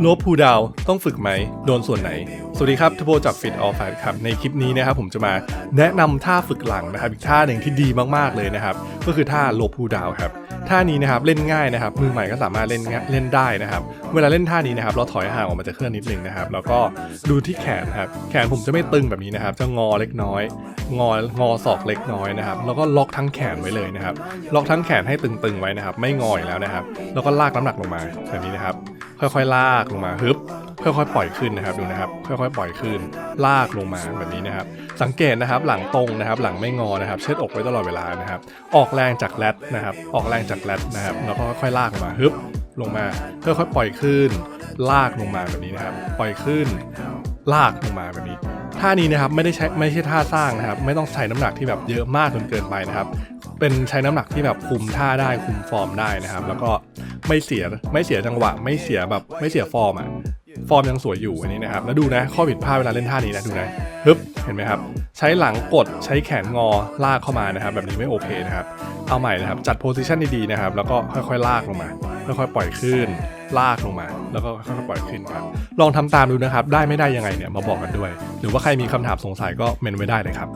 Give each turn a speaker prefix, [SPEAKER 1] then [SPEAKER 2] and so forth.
[SPEAKER 1] โนบพูดาวต้องฝึกไหม โดนส่วนไหน สวัสดีครับทโบจาก Fit All Fight ครับ ในคลิปนี้นะครับผมจะมาแนะนำท่าฝึกหลังนะครับอีกท่าหนึ่งที่ดีมากๆเลยนะครับ ก็คือท่าโลพูดาวครับ ท่านี้นะครับเล่นง่ายนะครับ มือใหม่ก็สามารถเล่นเล่นได้นะครับ เวลาเล่นท่านี้นะครับ เราถอยห่างออกมาจากเครื่องนิดนึงนะครับ แล้วก็ดูที่แขนครับ แขนผมจะไม่ตึงแบบนี้นะครับ จะงอเล็กน้อย งองอศอกเล็กน้อยนะครับ แล้วก็ล็อกทั้งแขนไว้เลยนะครับ ล็อกทั้งแขนให้ตึงๆไว้นะครับ ไม่งออีกแล้วนะครับ แล้วก็ลากน้ำหนักลงมาแบบนี้นะครับ ค่อยๆ ลากลงมาฮึบค่อยๆปล่อยขึ้นนะครับดูนะครับ ค่อยๆปล่อยขึ้น ลากลงมาแบบนี้นะครับ สังเกตนะครับหลังตรงนะครับ หลังไม่งอนะครับ เชิดอกไว้ตลอดเวลานะครับ ออกแรงจากแรดนะครับ ออกแรงจากแรดนะครับแล้วก็ค่อยๆลากลงมาฮึบลงมาค่อยๆปล่อยขึ้น ลากลงมาแบบนี้นะครับ ปล่อยขึ้น ลากลงมาแบบนี้ท่านี้นะครับไม่ได้ใช้ไม่ใช่ท่าสร้างนะครับ ไม่ต้องใช้น้ำหนักที่แบบเยอะมากจนเกินไปนะครับ เป็นใช้น้ำหนักที่แบบคุมท่าได้คุมฟอร์มได้นะครับ แล้วก็ ไม่เสียไม่เสียจังหวะ ไม่เสียแบบไม่เสียฟอร์มอะฟอร์มยังสวยอยู่อันนี้นะครับ แล้วดูนะข้อผิดพลาดเวลาเล่นท่านี้นะดูนะฮึบเห็นไหมครับ ใช้หลังกดใช้แขนงอลากเข้ามานะครับ แบบนี้ไม่โอเคนะครับ เอาใหม่นะครับ จัดโพซิชันดีๆนะครับ แล้วก็ค่อยๆลากลงมาค่อยๆปล่อยขึ้น ลากลงมา แล้วก็ค่อยๆปล่อยขึ้นครับ ลองทำตามดูนะครับ ได้ไม่ได้ยังไงเนี่ยมาบอกกันด้วย หรือว่าใครมีคำถามสงสัยก็เมนไว้ได้เลยครับ